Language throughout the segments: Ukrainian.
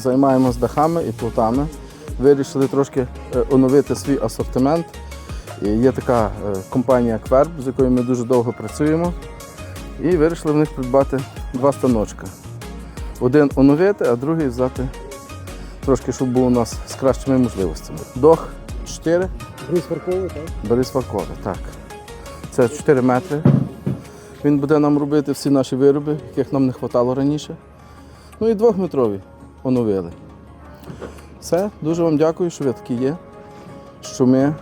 займаємося дахами і плотами. Вирішили трошки е, оновити свій асортимент. Є така е, компанія Кверб, з якою ми дуже довго працюємо. І вирішили в них придбати два станочка. Один оновити, а другий взяти трошки, щоб був у нас з кращими можливостями. Дох 4, Брис фарковий, так? Борис Варкове, так. Це 4 метри. Він буде нам робити всі наші вироби, яких нам не вистачало раніше. Ну і двохметрові оновили. Все, дуже вам дякую, що ви такі є, що ми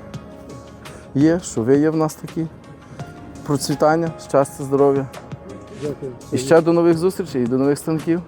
є, що ви є в нас такі. Процвітання, щастя, здоров'я. Дякую. І ще до нових зустрічей і до нових станків.